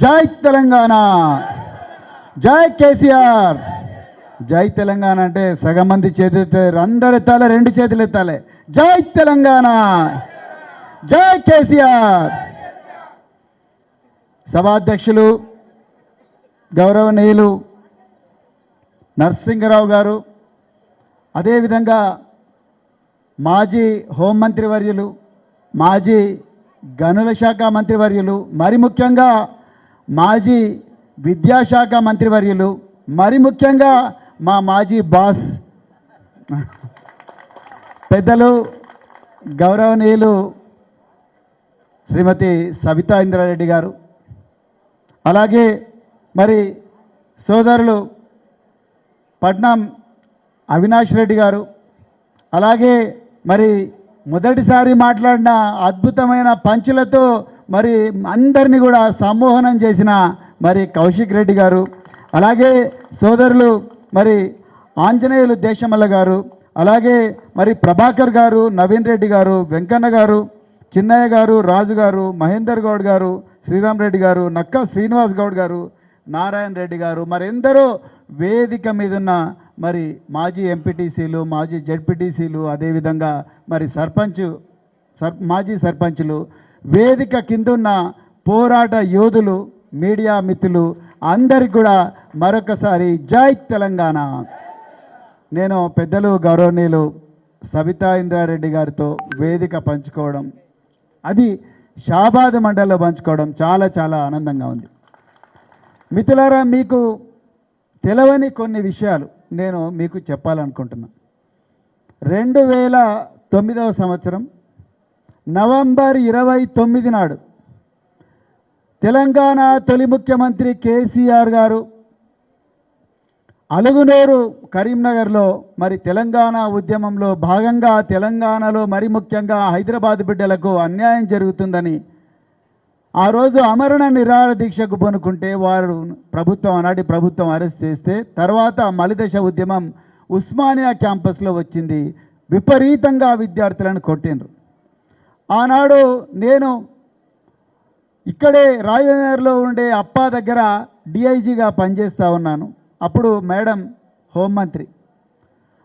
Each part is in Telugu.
జై తెలంగాణ. జై కేసీఆర్. జై తెలంగాణ అంటే సగం మంది చేతులు అందరు ఎత్తాలి రెండు చేతులు ఎత్తాలి జై తెలంగాణ. జై కేసీఆర్. సభాధ్యక్షులు గౌరవనీయులు నరసింగరావు గారు అదేవిధంగా మాజీ హోంమంత్రి వర్యులు మాజీ గనుల శాఖ మంత్రివర్యులు మరి ముఖ్యంగా మాజీ విద్యాశాఖ మంత్రివర్యులు మరి ముఖ్యంగా మా మాజీ బాస్ పెద్దలు గౌరవనీయులు శ్రీమతి సవితా ఇంద్రారెడ్డి గారు అలాగే మరి సోదరులు పట్నం అవినాష్ రెడ్డి గారు అలాగే మరి మొదటిసారి మాట్లాడిన అద్భుతమైన పంచులతో మరి అందరినీ కూడా సమ్మోహనం చేసిన మరి కౌశిక్ రెడ్డి గారు అలాగే సోదరులు మరి ఆంజనేయులు దేశమల్ల గారు అలాగే మరి ప్రభాకర్ గారు నవీన్ రెడ్డి గారు వెంకన్న గారు చిన్నయ్య గారు రాజు గారు మహేందర్ గౌడ్ గారు శ్రీరామ్ రెడ్డి గారు నక్క శ్రీనివాస్ గౌడ్ గారు నారాయణ రెడ్డి గారు మరి ఎందరో వేదిక మీద ఉన్న మరి మాజీ ఎంపీటీసీలు మాజీ జడ్పీటీసీలు అదేవిధంగా మరి సర్పంచ్ సర్ మాజీ సర్పంచులు వేదిక కిందున్న పోరాట యోధులు మీడియా మిత్రులు అందరికి కూడా మరొకసారి జై తెలంగాణ. నేను పెద్దలు గౌరవనీయులు సవితా ఇంద్రారెడ్డి గారితో వేదిక పంచుకోవడం అది షాబాద్ మండలిలో పంచుకోవడం చాలా చాలా ఆనందంగా ఉంది. మిత్రులారా మీకు తెలవని కొన్ని విషయాలు నేను మీకు చెప్పాలనుకుంటున్నాను రెండు వేల తొమ్మిదవ సంవత్సరం నవంబర్ ఇరవై తొమ్మిది నాడు తెలంగాణ తొలి ముఖ్యమంత్రి కేసీఆర్ గారు అలుగునూరు కరీంనగర్లో మరి తెలంగాణ ఉద్యమంలో భాగంగా తెలంగాణలో మరి ముఖ్యంగా హైదరాబాద్ బిడ్డలకు అన్యాయం జరుగుతుందని ఆ రోజు అమరణ నిరాహార దీక్షకు పనుకుంటే వారు ప్రభుత్వం ఆనాటి ప్రభుత్వం అరెస్ట్ చేస్తే తర్వాత మలిదశ ఉద్యమం ఉస్మానియా క్యాంపస్లో వచ్చింది. విపరీతంగా విద్యార్థులను కొట్టిండ్రు. ఆనాడు నేను ఇక్కడే రాజనగర్లో ఉండే అప్పా దగ్గర డిఐజీగా పనిచేస్తూ ఉన్నాను. అప్పుడు మేడం హోంమంత్రి.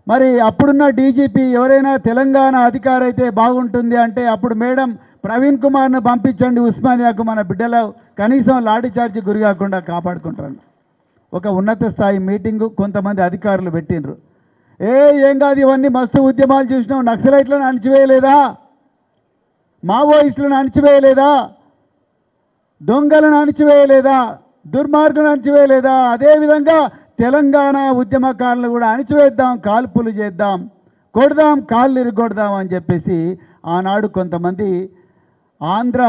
మరి అప్పుడున్న డీజీపీ ఎవరైనా తెలంగాణ అధికారి అయితే బాగుంటుంది అంటే అప్పుడు మేడం ప్రవీణ్ కుమార్ను పంపించండి ఉస్మానియాకు మన బిడ్డలు కనీసం లాఠీ చార్జీ గురి కాకుండా కాపాడుకుంటాను ఒక ఉన్నత స్థాయి మీటింగు కొంతమంది అధికారులు పెట్టిండ్రు. ఏ ఏం కాదు ఇవన్నీ మస్తు ఉద్యమాలు చూసినాం. నక్సలైట్లను అణిచివేయలేదా? మావోయిస్టులను అణిచివేయలేదా? దొంగలను అణిచివేయలేదా? దుర్మార్గులను అణిచివేయలేదా? అదేవిధంగా తెలంగాణ ఉద్యమకారులను కూడా అణిచివేద్దాం కాల్పులు చేద్దాం కొడదాం కాళ్ళు ఇరుగొడదాం అని చెప్పేసి ఆనాడు కొంతమంది ఆంధ్ర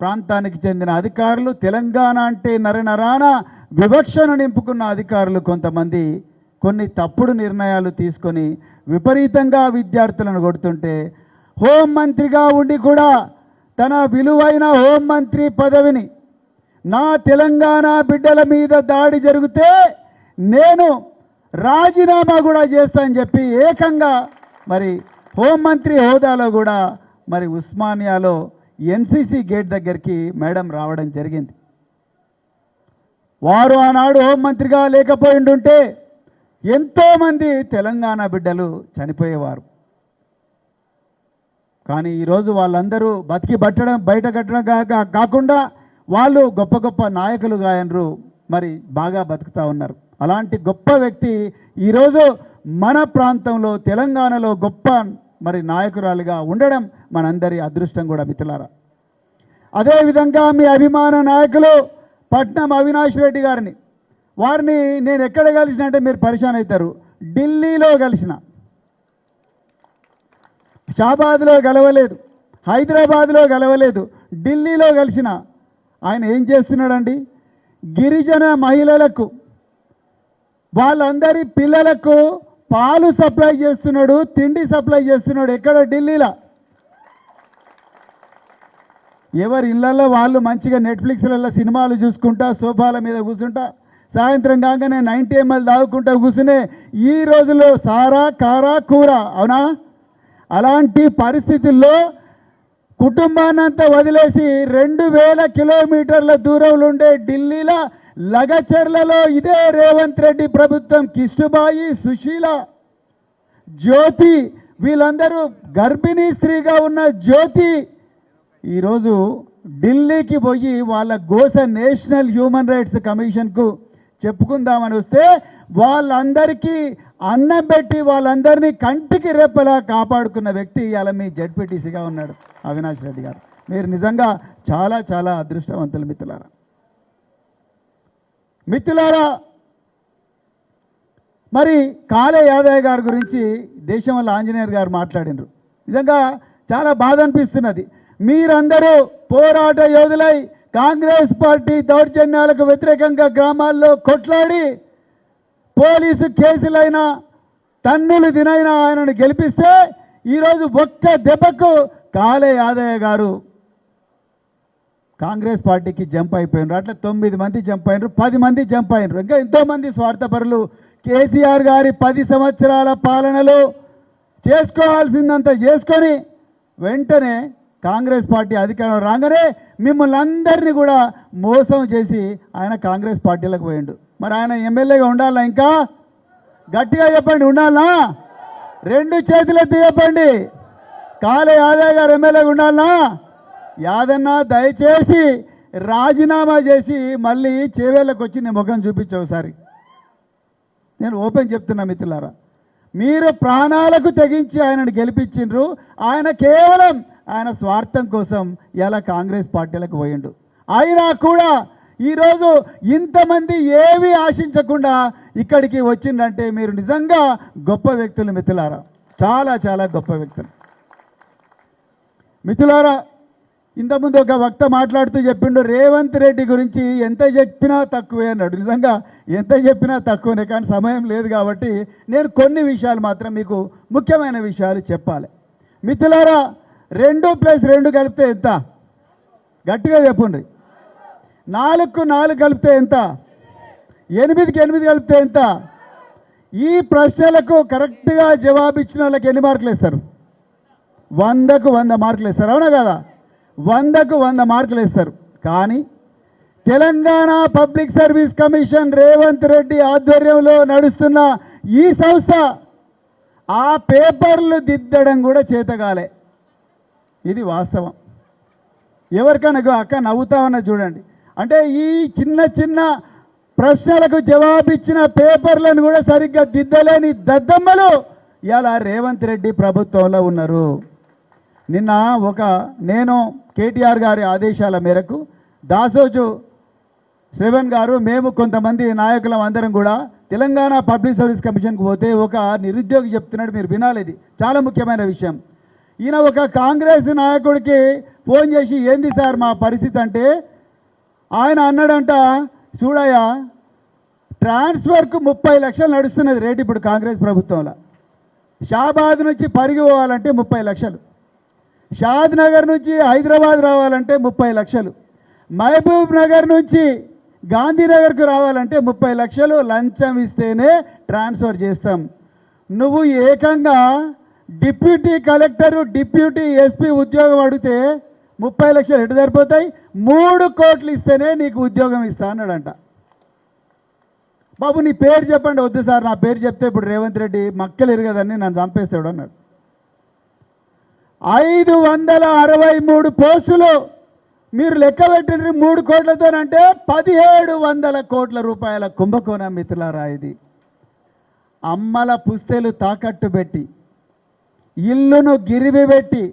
ప్రాంతానికి చెందిన అధికారులు తెలంగాణ అంటే నరనరాన వివక్షను నింపుకున్న అధికారులు కొంతమంది కొన్ని తప్పుడు నిర్ణయాలు తీసుకొని విపరీతంగా విద్యార్థులను కొడుతుంటే హోంమంత్రిగా ఉండి కూడా తన విలువైన హోంమంత్రి పదవిని నా తెలంగాణ బిడ్డల మీద దాడి జరిగితే నేను రాజీనామా కూడా చేస్తానని చెప్పి ఏకంగా మరి హోంమంత్రి హోదాలో కూడా మరి ఉస్మానియాలో ఎన్సీసీ గేట్ దగ్గరికి మేడం రావడం జరిగింది. వారు ఆనాడు హోంమంత్రిగా లేకపోయిండుంటే ఎంతోమంది తెలంగాణ బిడ్డలు చనిపోయేవారు. కానీ ఈరోజు వాళ్ళందరూ బతికి బట్టడం బయట కట్టడం కాక కాకుండా వాళ్ళు గొప్ప గొప్ప నాయకులు గాయనరు. మరి బాగా బతుకుతూ ఉన్నారు. అలాంటి గొప్ప వ్యక్తి ఈరోజు మన ప్రాంతంలో తెలంగాణలో గొప్ప మరి నాయకురాలుగా ఉండడం మనందరి అదృష్టం కూడా మిత్రులారా. అదేవిధంగా మీ అభిమాన నాయకులు పట్నం అవినాష్ రెడ్డి గారిని. వారిని నేను ఎక్కడ కలిసిన అంటే మీరు పరిశాన్ అవుతారు. ఢిల్లీలో కలిసిన. షాబాద్లో గెలవలేదు హైదరాబాద్లో గెలవలేదు ఢిల్లీలో కలిసిన ఆయన ఏం చేస్తున్నాడండి? గిరిజన మహిళలకు వాళ్ళందరి పిల్లలకు పాలు సప్లై చేస్తున్నాడు తిండి సప్లై చేస్తున్నాడు. ఎక్కడ? ఢిల్లీలో. ఎవరి ఇళ్ళలో వాళ్ళు మంచిగా నెట్ఫ్లిక్స్లలో సినిమాలు చూసుకుంటా సోఫాల మీద కూర్చుంటా సాయంత్రం కాగానే నైంటీ ఎంఎల్ దాగుకుంటా కూర్చునే ఈ రోజుల్లో సారా కారా కూర అవునా? అలాంటి పరిస్థితుల్లో కుటుంబాన్నంతా వదిలేసి రెండు వేల కిలోమీటర్ల దూరంలో ఉండే ఢిల్లీలో లగచర్లలో ఇదే రేవంత్ రెడ్డి ప్రభుత్వం కిష్టుబాయి సుశీల జ్యోతి వీళ్ళందరూ గర్భిణీ స్త్రీగా ఉన్న జ్యోతి ఈరోజు ఢిల్లీకి పోయి వాళ్ళ గోస నేషనల్ హ్యూమన్ రైట్స్ కమిషన్కు చెప్పుకుందామని వస్తే వాళ్ళందరికీ అన్నం పెట్టి వాళ్ళందరినీ కంటికి రెప్పలా కాపాడుకున్న వ్యక్తి ఇవాళ మీ జడ్పీటీసీగా ఉన్నాడు అవినాష్ రెడ్డి గారు. మీరు నిజంగా చాలా చాలా అదృష్టవంతులు మిత్రులారా. మిత్రులారా మరి కాళే యాదయ్య గారి గురించి దేశం వల్ల ఆంజనేయర్ గారు మాట్లాడినారు. నిజంగా చాలా బాధ అనిపిస్తున్నది. మీరందరూ పోరాట యోధులై కాంగ్రెస్ పార్టీ దౌర్జన్యాలకు వ్యతిరేకంగా గ్రామాల్లో కొట్లాడి పోలీసు కేసులైనా తన్నులు తినైనా ఆయనను గెలిపిస్తే ఈరోజు ఒక్క దెబ్బకు కాలే యాదయ్య గారు. కాంగ్రెస్ పార్టీకి జంప్ అయిపోయినారు. అట్లా తొమ్మిది మంది జంప్ అయినారు పది మంది జంప్ అయినారు. ఇంకా ఎంతోమంది స్వార్థపరులు. కేసీఆర్ గారి పది సంవత్సరాల పాలనలో చేసుకోవాల్సిందంత చేసుకొని వెంటనే కాంగ్రెస్ పార్టీ అధికారం రాగానే మిమ్మల్ని అందరినీ కూడా మోసం చేసి ఆయన కాంగ్రెస్ పార్టీలకు పోయిండు. మరి ఆయన ఎమ్మెల్యేగా ఉండాలా ఇంకా? గట్టిగా చెప్పండి ఉండాలా? రెండు చేతులెత్తి చెప్పండి. కాలే యాదయ్య గారు ఎమ్మెల్యేగా ఉండాలా? యాదన్న దయచేసి రాజీనామా చేసి మళ్ళీ చేవేళ్ళకు వచ్చి నేను ముఖం చూపించు ఒకసారి. నేను ఓపెన్ చెప్తున్నా మిత్రులారా మీరు ప్రాణాలకు తెగించి ఆయనను గెలిపించిండ్రు. ఆయన కేవలం ఆయన స్వార్థం కోసం ఇలా కాంగ్రెస్ పార్టీలకు పోయిండు. అయినా కూడా ఈరోజు ఇంతమంది ఏవి ఆశించకుండా ఇక్కడికి వచ్చిందంటే మీరు నిజంగా గొప్ప వ్యక్తులు మిత్రులారా. చాలా చాలా గొప్ప వ్యక్తులు. మిత్రులారా ఇంతకుముందు ఒక వక్త మాట్లాడుతూ చెప్పిండు రేవంత్ రెడ్డి గురించి ఎంత చెప్పినా తక్కువే అన్నాడు. నిజంగా ఎంత చెప్పినా తక్కువనే కానీ సమయం లేదు కాబట్టి నేను కొన్ని విషయాలు మాత్రం మీకు ముఖ్యమైన విషయాలు చెప్పాలి. మిత్రులారా రెండు ప్లస్ రెండు కలిపితే ఎంత? గట్టిగా చెప్పండి నాలుగుకు నాలుగు కలిపితే ఎంత? ఎనిమిదికి ఎనిమిది కలిపితే ఎంత? ఈ ప్రశ్నలకు కరెక్ట్గా జవాబు ఇచ్చిన వాళ్ళకి ఎన్ని మార్కులు ఇస్తారు వందకు వంద మార్కులు ఇస్తారు అవునా కదా? వందకు వంద మార్కులు ఇస్తారు కానీ Telangana public service commission Revanth Reddy ఆధ్వర్యంలో నడుస్తున్న ఈ సంస్థ ఆ పేపర్లు దిద్దడం కూడా చేతగాలే. ఇది వాస్తవం. ఎవరికైనా అక్క నవ్వుతామన్నా చూడండి. అంటే ఈ చిన్న చిన్న ప్రశ్నలకు జవాబిచ్చిన పేపర్లను కూడా సరిగ్గా దిద్దలేని దద్దమ్మలు ఇలా రేవంత్ రెడ్డి ప్రభుత్వంలో ఉన్నారు. నిన్న ఒక నేను కేటీఆర్ గారి ఆదేశాల మేరకు దాసోజు శ్రవణ్ గారు మేము కొంతమంది నాయకులం అందరం కూడా తెలంగాణ పబ్లిక్ సర్వీస్ కమిషన్కి పోతే ఒక నిరుద్యోగి చెప్తున్నాడు మీరు వినాలేది చాలా ముఖ్యమైన విషయం. ఈయన ఒక కాంగ్రెస్ నాయకుడికి ఫోన్ చేసి ఏంది సార్ మా పరిస్థితి అంటే ఆయన అన్నాడంట చూడయ్యా ట్రాన్స్ఫర్కు ముప్పై లక్షలు నడుస్తున్నది రేటు ఇప్పుడు కాంగ్రెస్ ప్రభుత్వంలో. షాబాద్ నుంచి పరిగి పోవాలంటే ముప్పై లక్షలు. షాద్ నగర్ నుంచి హైదరాబాద్ రావాలంటే ముప్పై లక్షలు. మహబూబ్ నగర్ నుంచి గాంధీనగర్కు రావాలంటే ముప్పై లక్షలు. లంచం ఇస్తేనే ట్రాన్స్ఫర్ చేస్తాం. నువ్వు ఏకంగా డిప్యూటీ కలెక్టరు డిప్యూటీ ఎస్పీ ఉద్యోగం అడిగితే ముప్పై లక్షలు ఎటు సరిపోతాయి? మూడు కోట్లు ఇస్తేనే నీకు ఉద్యోగం ఇస్తా అన్నాడంట. బాబు నీ పేరు చెప్పండి వద్దు సార్ నా పేరు చెప్తే ఇప్పుడు రేవంత్ రెడ్డి మక్కలు ఎరగదని నన్ను చంపేస్తాడు అన్నాడు. ఐదు వందల అరవై మూడు పోస్టులు మీరు లెక్క పెట్టిన మూడు కోట్లతోనంటే పదిహేడు వందల కోట్ల రూపాయల కుంభకోణం మిత్రులారా ఇది. అమ్మల పుస్తెలు తాకట్టు పెట్టి ఇల్లును గిరివి పెట్టి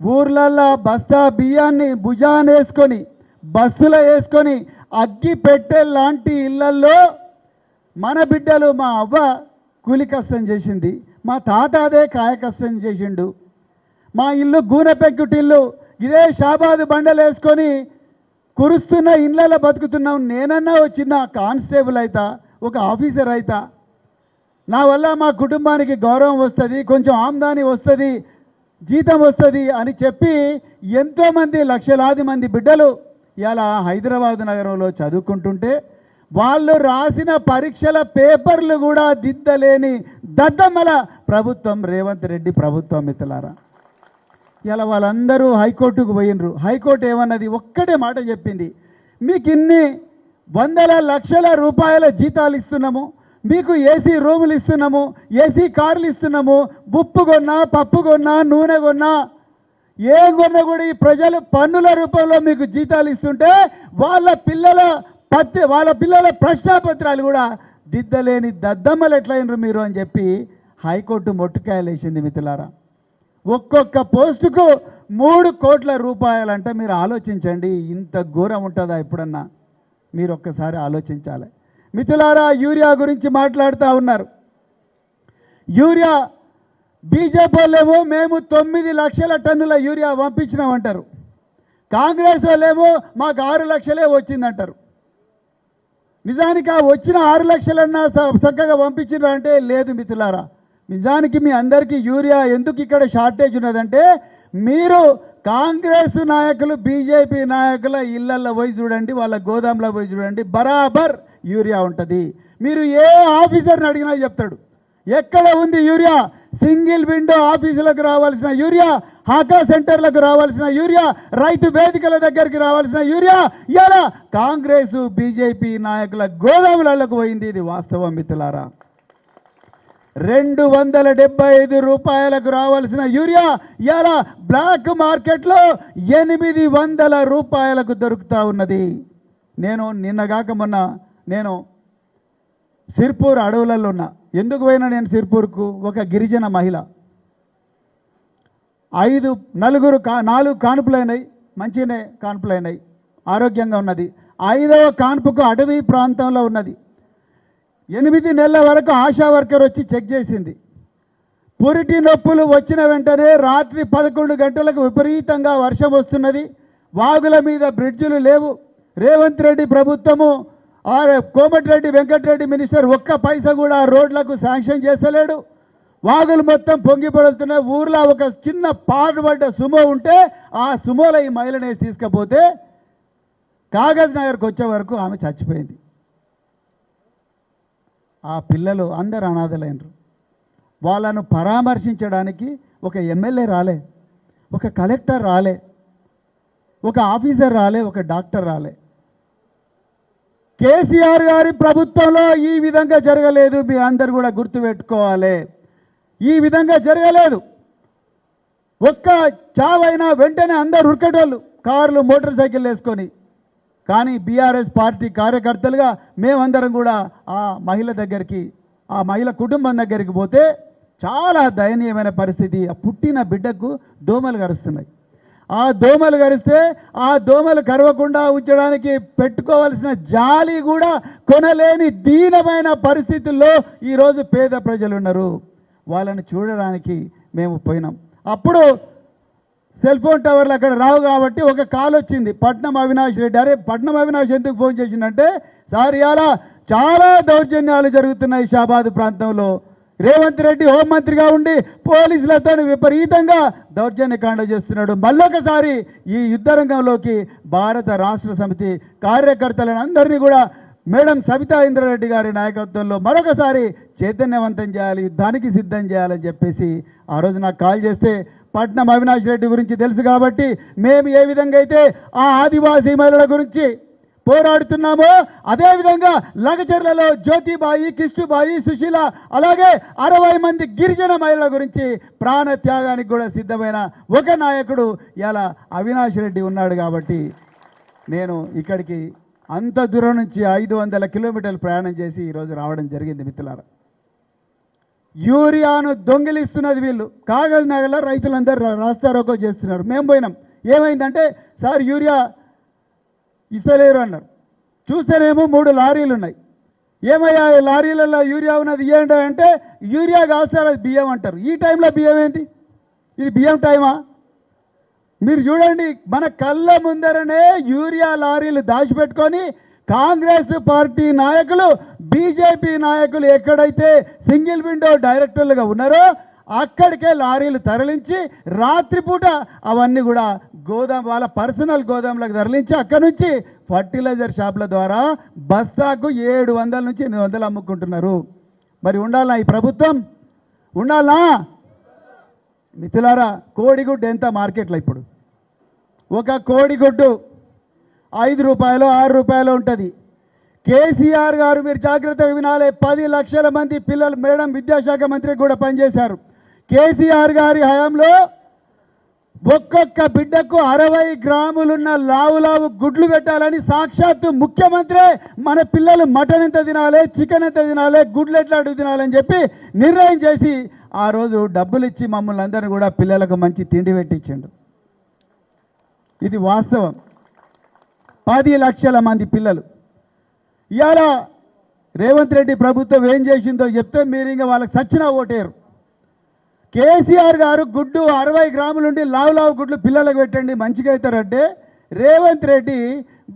ఊర్లల్లో బస్తా బియ్యాన్ని భుజాన వేసుకొని బస్సులో వేసుకొని అగ్గి పెట్టే లాంటి ఇళ్ళల్లో మన బిడ్డలు మా అవ్వ కూలి కష్టం చేసింది మా తాత అదే కాయ కష్టం చేసిండు. మా ఇల్లు గూనె పెంకుటిల్లు ఇదే షాబాద్ బండలు వేసుకొని కురుస్తున్న ఇళ్ళలో బతుకుతున్నాం. నేనన్నా ఓ చిన్న కానిస్టేబుల్ అవుతా ఒక ఆఫీసర్ అవుతా నా వల్ల మా కుటుంబానికి గౌరవం వస్తుంది కొంచెం ఆమ్దాని వస్తుంది జీతం వస్తుంది అని చెప్పి ఎంతోమంది లక్షలాది మంది బిడ్డలు ఇలా హైదరాబాద్ నగరంలో చదువుకుంటుంటే వాళ్ళు రాసిన పరీక్షల పేపర్లు కూడా దిద్దలేని దద్దమ్మల ప్రభుత్వం రేవంత్ రెడ్డి ప్రభుత్వం మిత్రులారా. ఇలా వాళ్ళందరూ హైకోర్టుకు పోయినరు. హైకోర్టు ఏమన్నది? ఒక్కటే మాట చెప్పింది. మీకు ఇన్ని వందల లక్షల రూపాయల జీతాలు ఇస్తున్నాము. మీకు ఏసీ రూములు ఇస్తున్నాము ఏసీ కార్లు ఇస్తున్నాము బుప్పు కొన్నా పప్పు కొన్నా నూనె కొన్నా ఏం కొన్నా కూడా ఈ ప్రజలు పన్నుల రూపంలో మీకు జీతాలు ఇస్తుంటే వాళ్ళ పిల్లల పత్రి వాళ్ళ పిల్లల ప్రశ్నాపత్రాలు కూడా దిద్దలేని దద్దమ్మలు ఎట్లయినరు మీరు అని చెప్పి హైకోర్టు మొట్టుకాయలు వేసింది మిత్రులారా. ఒక్కొక్క పోస్టుకు మూడు కోట్ల రూపాయలంటే మీరు ఆలోచించండి ఇంత ఘోరం ఉంటుందా ఎప్పుడన్నా? మీరు ఒక్కసారి ఆలోచించాలి. మిథులారా యూరియా గురించి మాట్లాడుతూ ఉన్నారు. యూరియా బీజేపీ వాళ్ళేమో మేము తొమ్మిది లక్షల టన్నుల యూరియా పంపించినామంటారు. కాంగ్రెస్ వాళ్ళేమో మాకు ఆరు లక్షలే వచ్చిందంటారు. నిజానికి ఆ వచ్చిన ఆరు లక్షలన్నా స- చక్కగా పంపించినారు అంటే లేదు మిత్రులారా నిజానికి మీ అందరికీ యూరియా ఎందుకు ఇక్కడ షార్టేజ్ ఉన్నదంటే మీరు కాంగ్రెస్ నాయకులు బీజేపీ నాయకుల ఇళ్ళలో పోయి చూడండి వాళ్ళ గోదాంలో పోయి చూడండి బరాబర్ యూరియా ఉంటుంది. మీరు ఏ ఆఫీసర్ని అడిగినా చెప్తాడు. ఎక్కడ ఉంది యూరియా? సింగిల్ విండో ఆఫీసులకు రావాల్సిన యూరియా హాకా సెంటర్లకు రావాల్సిన యూరియా రైతు వేదికల దగ్గరికి రావాల్సిన యూరియా ఇలా కాంగ్రెస్ బీజేపీ నాయకుల గోదాములకు పోయింది. ఇది వాస్తవం మిత్రులారా. రెండు వందల డెబ్బై ఐదు రూపాయలకు రావాల్సిన యూరియా ఇలా బ్లాక్ మార్కెట్లో ఎనిమిది వందల రూపాయలకు దొరుకుతూ ఉన్నది. నేను నిన్నగాక మొన్న నేను సిర్పూర్ అడవులలో ఉన్నా. ఎందుకు పోయినా నేను సిర్పూర్కు? ఒక గిరిజన మహిళ. ఐదు నలుగురు కా నాలుగు కాన్పులైనాయి. మంచిగానే కాన్పులైనాయి. ఆరోగ్యంగా ఉన్నది. ఐదవ కాన్పుకు అడవి ప్రాంతంలో ఉన్నది. ఎనిమిది నెలల వరకు ఆశా వర్కర్ వచ్చి చెక్ చేసింది. పురిటి నొప్పులు వచ్చిన వెంటనే రాత్రి పదకొండు గంటలకు విపరీతంగా వర్షం వస్తున్నది. వాగుల మీద బ్రిడ్జిలు లేవు. రేవంత్ రెడ్డి ప్రభుత్వము ఆరే కోమటిరెడ్డి వెంకటరెడ్డి మినిస్టర్ ఒక్క పైసా కూడా రోడ్లకు శాంక్షన్ చేస్తలేడు. వాగులు మొత్తం పొంగి పడుతున్నాయి ఊర్లో ఒక చిన్న పాటుపడ్డ సుమో ఉంటే ఆ సుమోలో ఈ మహిళని వేసి తీసుకపోతే కాగజ్ నగర్కి వచ్చే వరకు ఆమె చచ్చిపోయింది. ఆ పిల్లలు అందరు అనాథలైనరు. వాళ్ళను పరామర్శించడానికి ఒక ఎమ్మెల్యే రాలే ఒక కలెక్టర్ రాలే ఒక ఆఫీసర్ రాలే ఒక డాక్టర్ రాలే. కేసీఆర్ గారి ప్రభుత్వంలో ఈ విధంగా జరగలేదు మీరు అందరు కూడా గుర్తుపెట్టుకోవాలి ఈ విధంగా జరగలేదు. ఒక్క చావైనా వెంటనే అందరు ఉరికేటోళ్ళు కార్లు మోటార్ సైకిల్ వేసుకొని. కానీ బీఆర్ఎస్ పార్టీ కార్యకర్తలుగా మేమందరం కూడా ఆ మహిళ దగ్గరికి ఆ మహిళ కుటుంబం దగ్గరికి పోతే చాలా దయనీయమైన పరిస్థితి. ఆ పుట్టిన బిడ్డకు దోమలు కరుస్తున్నాయి. ఆ దోమలు కరిస్తే ఆ దోమలు కరవకుండా ఉంచడానికి పెట్టుకోవాల్సిన జాలి కూడా కొనలేని దీనమైన పరిస్థితుల్లో ఈరోజు పేద ప్రజలు ఉన్నారు వాళ్ళని చూడడానికి మేము పోయినాం. అప్పుడు సెల్ ఫోన్ టవర్లు అక్కడ రావు కాబట్టి ఒక కాల్ వచ్చింది. పట్నం అవినాష్ రెడ్డి అరే పట్నం అవినాష్ ఎందుకు ఫోన్ చేసిందంటే సార్ ఇలా చాలా దౌర్జన్యాలు జరుగుతున్నాయి షాబాద్ ప్రాంతంలో. రేవంత్ రెడ్డి హోంమంత్రిగా ఉండి పోలీసులతో విపరీతంగా దౌర్జన్యకాండ చేస్తున్నాడు. మళ్ళొకసారి ఈ యుద్ధ రంగంలోకి భారత రాష్ట్ర సమితి కార్యకర్తలను అందరినీ కూడా మేడం సబితా ఇంద్రారెడ్డి గారి నాయకత్వంలో మరొకసారి చైతన్యవంతం చేయాలి యుద్ధానికి సిద్ధం చేయాలని చెప్పేసి ఆ రోజు నాకు కాల్ చేస్తే పట్నం అవినాష్ రెడ్డి గురించి తెలుసు కాబట్టి మేము ఏ విధంగా అయితే ఆ ఆదివాసీ మహిళల గురించి పోరాడుతున్నామో అదేవిధంగా లగచర్లలో జ్యోతిబాయి కిష్టుబాయి సుశీల అలాగే అరవై మంది గిరిజన మహిళల గురించి ప్రాణ త్యాగానికి కూడా సిద్ధమైన ఒక నాయకుడు ఇలా అవినాష్ రెడ్డి ఉన్నాడు కాబట్టి నేను ఇక్కడికి అంత దూరం నుంచి ఐదు వందల కిలోమీటర్లు ప్రయాణం చేసి ఈరోజు రావడం జరిగింది మిత్రులారా. యూరియాను దొంగిలిస్తున్నది వీళ్ళు. కాగజ్ నగర్లో రైతులందరూ రాస్తారోకో చేస్తున్నారు. మేము పోయినాం. ఏమైందంటే సార్ యూరియా ఇస్తలేరు అన్నారు చూస్తేనేమో మూడు లారీలు ఉన్నాయి ఏమయ్యా లారీలలో యూరియా ఉన్నది ఏంటో అంటే యూరియా కాస్తారు అది బియ్యం అంటారు. ఈ టైంలో బియ్యం ఏంటి ఇది బియ్యం టైమా? మీరు చూడండి మన కళ్ళ ముందరనే యూరియా లారీలు దాచిపెట్టుకొని కాంగ్రెస్ పార్టీ నాయకులు బీజేపీ నాయకులు ఎక్కడైతే సింగిల్ విండో డైరెక్టర్లుగా ఉన్నారో అక్కడికే లారీలు తరలించి రాత్రిపూట అవన్నీ కూడా గోదాం వాళ్ళ పర్సనల్ గోదాంలకు తరలించి అక్కడ నుంచి ఫర్టిలైజర్ షాపుల ద్వారా బస్తాకు ఏడు వందల నుంచి ఎనిమిది వందలు అమ్ముకుంటున్నారు. మరి ఉండాలా ఈ ప్రభుత్వం? ఉండాలా మిథులారా కోడిగుడ్డు ఎంత మార్కెట్లో ఇప్పుడు? ఒక కోడిగుడ్డు ఐదు రూపాయలు ఆరు రూపాయలు ఉంటుంది. కేసీఆర్ గారు మీరు జాగ్రత్తగా వినాలి పది లక్షల మంది పిల్లలు మేడం విద్యాశాఖ మంత్రి కూడా పనిచేశారు. కేసీఆర్ గారి హయాంలో ఒక్కొక్క బిడ్డకు అరవై గ్రాములున్న లావు లావు గుడ్లు పెట్టాలని సాక్షాత్తు ముఖ్యమంత్రి మన పిల్లలు మటన్ ఎంత తినాలి చికెన్ ఎంత తినాలి గుడ్లు ఎట్లా తినాలని చెప్పి నిర్ణయం చేసి ఆ రోజు డబ్బులు ఇచ్చి మమ్మల్ని అందరినీ కూడా పిల్లలకు మంచి తిండి పెట్టించిండు. ఇది వాస్తవం. పది లక్షల మంది పిల్లలు. ఇవాళ రేవంత్ రెడ్డి ప్రభుత్వం ఏం చేసిందో చెప్తే మీరు ఇంకా వాళ్ళకి సచ్చినా ఓటేరు కేసీఆర్ గారు గుడ్డు అరవై గ్రాములుండి లావు లావు గుడ్లు పిల్లలకు పెట్టండి మంచిగా అవుతారంటే రేవంత్ రెడ్డి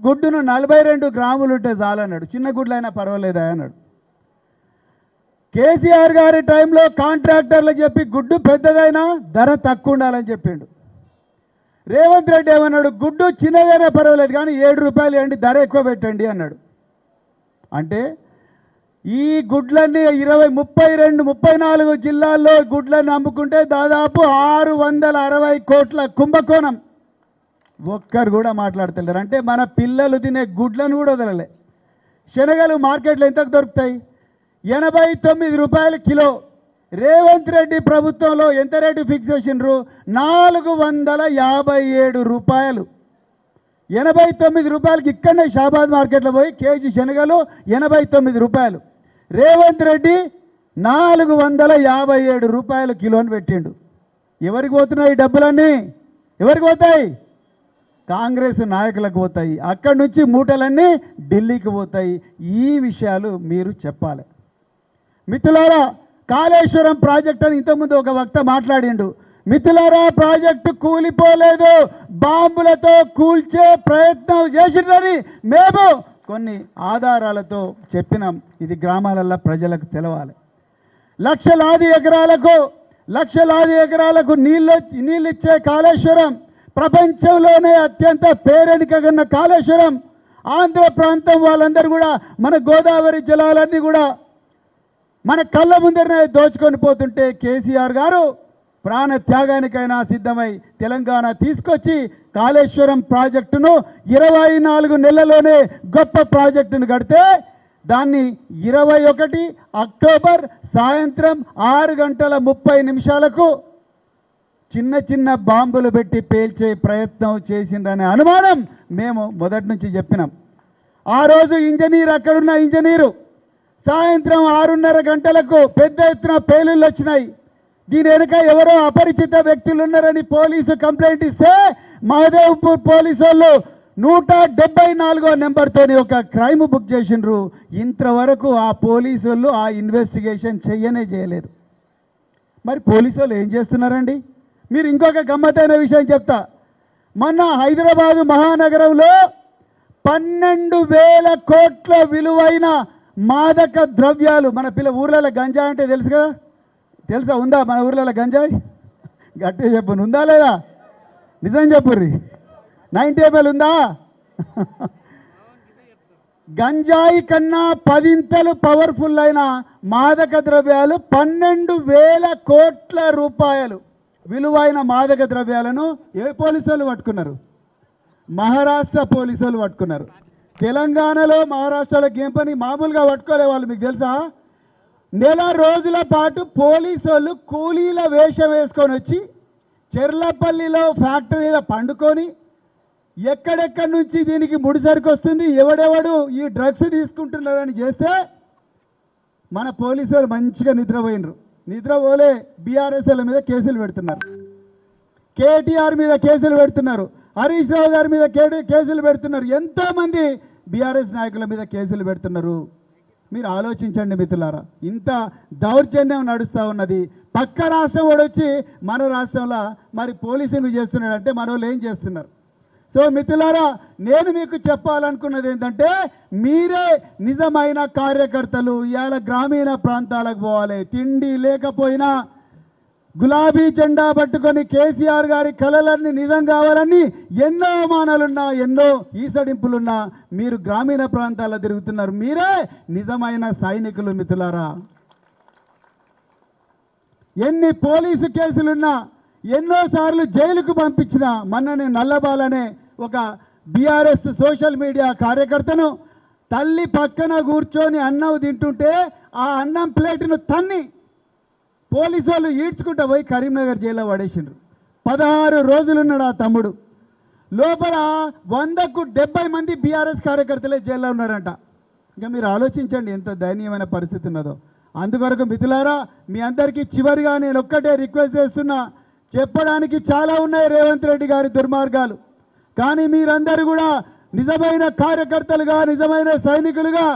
గుడ్డును నలభై రెండు గ్రాములు ఉంటే చాలన్నాడు. చిన్న గుడ్లైనా పర్వాలేదా అన్నాడు. కేసీఆర్ గారి టైంలో కాంట్రాక్టర్లు చెప్పి గుడ్డు పెద్దదైనా ధర తక్కువ ఉండాలని చెప్పిండు. రేవంత్ రెడ్డి ఏమన్నాడు? గుడ్డు చిన్నదైనా పర్వాలేదు కానీ ఏడు రూపాయలు ఇవ్వండి ధర ఎక్కువ పెట్టండి అన్నాడు. అంటే ఈ గుడ్లన్నీ ఇరవై ముప్పై రెండు ముప్పై నాలుగు జిల్లాల్లో గుడ్లను అమ్ముకుంటే దాదాపు ఆరు వందల అరవై కోట్ల కుంభకోణం. ఒక్కరు కూడా మాట్లాడతలేరు. అంటే మన పిల్లలు తినే గుడ్లను కూడా వదలలే. శనగలు మార్కెట్లో ఎంతకు దొరుకుతాయి? ఎనభై తొమ్మిది రూపాయలు కిలో. రేవంత్ రెడ్డి ప్రభుత్వంలో ఎంత రేటు ఫిక్స్ చేసిండ్రు? నాలుగు వందల యాభై ఏడు రూపాయలు. ఎనభై తొమ్మిది రూపాయలకి ఇక్కడనే షాబాద్ మార్కెట్లో పోయి కేజీ శనగలు ఎనభై తొమ్మిది రూపాయలు. రేవంత్ రెడ్డి నాలుగు వందల యాభై ఏడు రూపాయలు కిలోని పెట్టిండు. ఎవరికి పోతున్నాయి ఈ డబ్బులన్నీ? ఎవరికి పోతాయి? కాంగ్రెస్ నాయకులకు పోతాయి. అక్కడి నుంచి మూటలన్నీ ఢిల్లీకి పోతాయి. ఈ విషయాలు మీరు చెప్పాలి. మిత్రులారా కాళేశ్వరం ప్రాజెక్ట్ అని ఇంతకుముందు ఒక వక్త మాట్లాడిండు. మిథులారా ప్రాజెక్టు కూలిపోలేదు. బాంబులతో కూల్చే ప్రయత్నం చేసిండ్రని మేము కొన్ని ఆధారాలతో చెప్పినాం ఇది గ్రామాలల్లో ప్రజలకు తెలవాలి. లక్షలాది ఎకరాలకు లక్షలాది ఎకరాలకు నీళ్ళు నీళ్ళు ఇచ్చే కాళేశ్వరం ప్రపంచంలోనే అత్యంత పేరెనికగన్న కాళేశ్వరం ఆంధ్ర ప్రాంతం వాళ్ళందరూ కూడా మన గోదావరి జలాలన్నీ కూడా మన కళ్ళ ముందరనే దోచుకొని పోతుంటే కేసీఆర్ గారు ప్రాణ త్యాగానికైనా సిద్ధమై తెలంగాణ తీసుకొచ్చి కాళేశ్వరం ప్రాజెక్టును ఇరవై నాలుగు నెలలోనే గొప్ప ప్రాజెక్టును కడితే దాన్ని ఇరవై ఒకటి అక్టోబర్ సాయంత్రం ఆరు గంటల ముప్పై నిమిషాలకు చిన్న చిన్న బాంబులు పెట్టి పేల్చే ప్రయత్నం చేసిండనే అనుమానం మేము మొదటి నుంచి చెప్పినాం. ఆ రోజు ఇంజనీర్ అక్కడున్న ఇంజనీరు సాయంత్రం ఆరున్నర గంటలకు పెద్ద ఎత్తున పేలుళ్ళు వచ్చినాయి. దీని వెనుక ఎవరో అపరిచిత వ్యక్తులు ఉన్నారని పోలీసు కంప్లైంట్ ఇస్తే మహదేవ్పూర్ పోలీసు వాళ్ళు నూట డెబ్బై నాలుగో నెంబర్తోని ఒక క్రైమ్ బుక్ చేసిండ్రు. ఇంతవరకు ఆ పోలీసు వాళ్ళు ఆ ఇన్వెస్టిగేషన్ చెయ్యనే చేయలేదు. మరి పోలీసు వాళ్ళు ఏం చేస్తున్నారండి? మీరు ఇంకొక గమ్మతైన విషయం చెప్తా. మొన్న హైదరాబాదు మహానగరంలో పన్నెండు వేల కోట్ల విలువైన మాదక ద్రవ్యాలు మన పిల్ల ఊర్లలో గంజా అంటే తెలుసు కదా? తెలుసా ఉందా మన ఊర్లలో గంజాయి? గట్టిగా చెప్పు ఉందా లేదా? నిజం చెప్పుర్రి. నైన్టీ ఎంఎల్ ఉందా? గంజాయి కన్నా పదింతలు పవర్ఫుల్ అయిన మాదక ద్రవ్యాలు పన్నెండు వేల కోట్ల రూపాయలు. విలువైన మాదక ద్రవ్యాలను ఏ పోలీసు వాళ్ళు పట్టుకున్నారు? మహారాష్ట్ర పోలీసు వాళ్ళు పట్టుకున్నారు. తెలంగాణలో మహారాష్ట్రలో గేమ్ పని మామూలుగా పట్టుకోలే వాళ్ళు మీకు తెలుసా? నెల రోజుల పాటు పోలీసు వాళ్ళు కూలీల వేషం వేసుకొని వచ్చి చెర్లపల్లిలో ఫ్యాక్టరీల పండుకొని ఎక్కడెక్కడి నుంచి దీనికి ముడిసరికి వస్తుంది ఎవడెవడు ఈ డ్రగ్స్ తీసుకుంటున్నారని చేస్తే మన పోలీసు వాళ్ళు మంచిగా నిద్రపోయినరు. నిద్రపోలే బీఆర్ఎస్ఎల్ మీద కేసులు పెడుతున్నారు. కేటీఆర్ మీద కేసులు పెడుతున్నారు. హరీష్ రావు గారి మీద కేసులు పెడుతున్నారు. ఎంతోమంది బీఆర్ఎస్ నాయకుల మీద కేసులు పెడుతున్నారు. మీరు ఆలోచించండి మిత్రులారా ఇంత దౌర్జన్యం నడుస్తూ ఉన్నది. పక్క రాష్ట్రం వాడు వచ్చి మన రాష్ట్రంలో మరి పోలీసింగ్ చేస్తున్నాడంటే మన వాళ్ళు ఏం చేస్తున్నారు? సో మిత్రులారా నేను మీకు చెప్పాలనుకున్నది ఏంటంటే మీరే నిజమైన కార్యకర్తలు ఇవాళ గ్రామీణ ప్రాంతాలకు పోవాలి. తిండి లేకపోయినా గులాబీ జెండా పట్టుకొని కేసీఆర్ గారి కళలన్నీ నిజం కావాలని ఎన్నో అవమానాలున్నా ఎన్నో ఈసడింపులున్నా మీరు గ్రామీణ ప్రాంతాల్లో తిరుగుతున్నారు. మీరే నిజమైన సైనికులు మిత్రులారా. ఎన్ని పోలీసు కేసులున్నా ఎన్నోసార్లు జైలుకు పంపించిన మొన్ననే నల్లబాలనే ఒక బీఆర్ఎస్ సోషల్ మీడియా కార్యకర్తను తల్లి పక్కన కూర్చొని అన్నం తింటుంటే ఆ అన్నం ప్లేటును తన్ని పోలీసు వాళ్ళు ఈడ్చుకుంటా పోయి కరీంనగర్ జైల్లో పడేసిండ్రు. పదహారు రోజులున్నాడు ఆ తమ్ముడు. లోపల వందకు డెబ్బై మంది బీఆర్ఎస్ కార్యకర్తలే జైల్లో ఉన్నారంట. ఇంకా మీరు ఆలోచించండి ఎంత దయనీయమైన పరిస్థితి ఉన్నదో. అందువరకు మిథులారా మీ అందరికీ చివరిగా నేను ఒక్కటే రిక్వెస్ట్ చేస్తున్నా. చెప్పడానికి చాలా ఉన్నాయి రేవంత్ రెడ్డి గారి దుర్మార్గాలు. కానీ మీరందరూ కూడా నిజమైన కార్యకర్తలుగా నిజమైన సైనికులుగా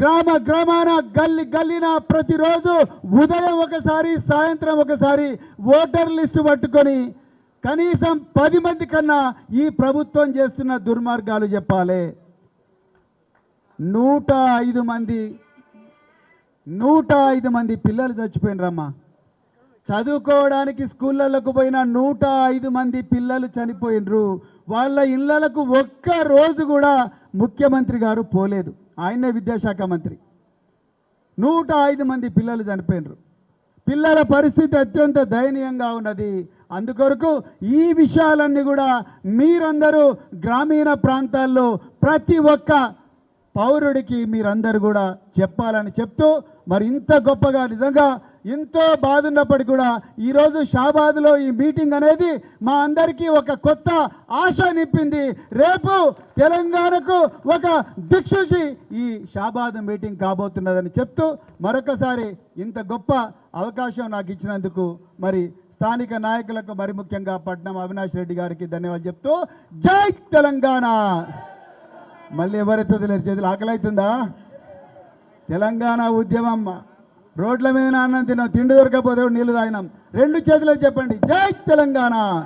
గ్రామ గ్రామాన గల్లి గల్లిన ప్రతిరోజు ఉదయం ఒకసారి సాయంత్రం ఒకసారి ఓటర్ లిస్టు పట్టుకొని కనీసం పది మంది కన్నా ఈ ప్రభుత్వం చేస్తున్న దుర్మార్గాలు చెప్పాలి. నూట ఐదు మంది నూట ఐదు మంది పిల్లలు చచ్చిపోయినరమ్మా. చదువుకోవడానికి స్కూళ్ళకు పోయిన నూట ఐదు మంది పిల్లలు చనిపోయినరు. వాళ్ళ ఇళ్ళలకు ఒక్క రోజు కూడా ముఖ్యమంత్రి గారు పోలేదు. ఆయనే విద్యాశాఖ మంత్రి. నూట ఐదు మంది పిల్లలు చనిపోయినరు. పిల్లల పరిస్థితి అత్యంత దయనీయంగా ఉన్నది. అందుకొరకు ఈ విషయాలన్నీ కూడా మీరందరూ గ్రామీణ ప్రాంతాల్లో ప్రతి ఒక్క పౌరుడికి మీరందరూ కూడా చెప్పాలని చెప్తూ మరి ఇంత గొప్పగా నిజంగా ఎంతో బాధ ఉన్నప్పటికీ కూడా ఈరోజు షాబాద్లో ఈ మీటింగ్ అనేది మా అందరికీ ఒక కొత్త ఆశ నింపింది. రేపు తెలంగాణకు ఒక దిక్సూచి ఈ షాబాద్ మీటింగ్ కాబోతున్నదని చెప్తూ మరొకసారి ఇంత గొప్ప అవకాశం నాకు ఇచ్చినందుకు మరి స్థానిక నాయకులకు మరి ముఖ్యంగా పట్నం అవినాష్ రెడ్డి గారికి ధన్యవాదాలు చెప్తూ జై తెలంగాణ. మళ్ళీ ఎవరైతే తెలియదు చేతులు ఆకలి అవుతుందా తెలంగాణ ఉద్యమం రోడ్ల మీద అన్నం తిన్నాం తిండి దొరకపోతే నీళ్ళు తాగినాం. రెండు చేతులు చెప్పండి. జై తెలంగాణ.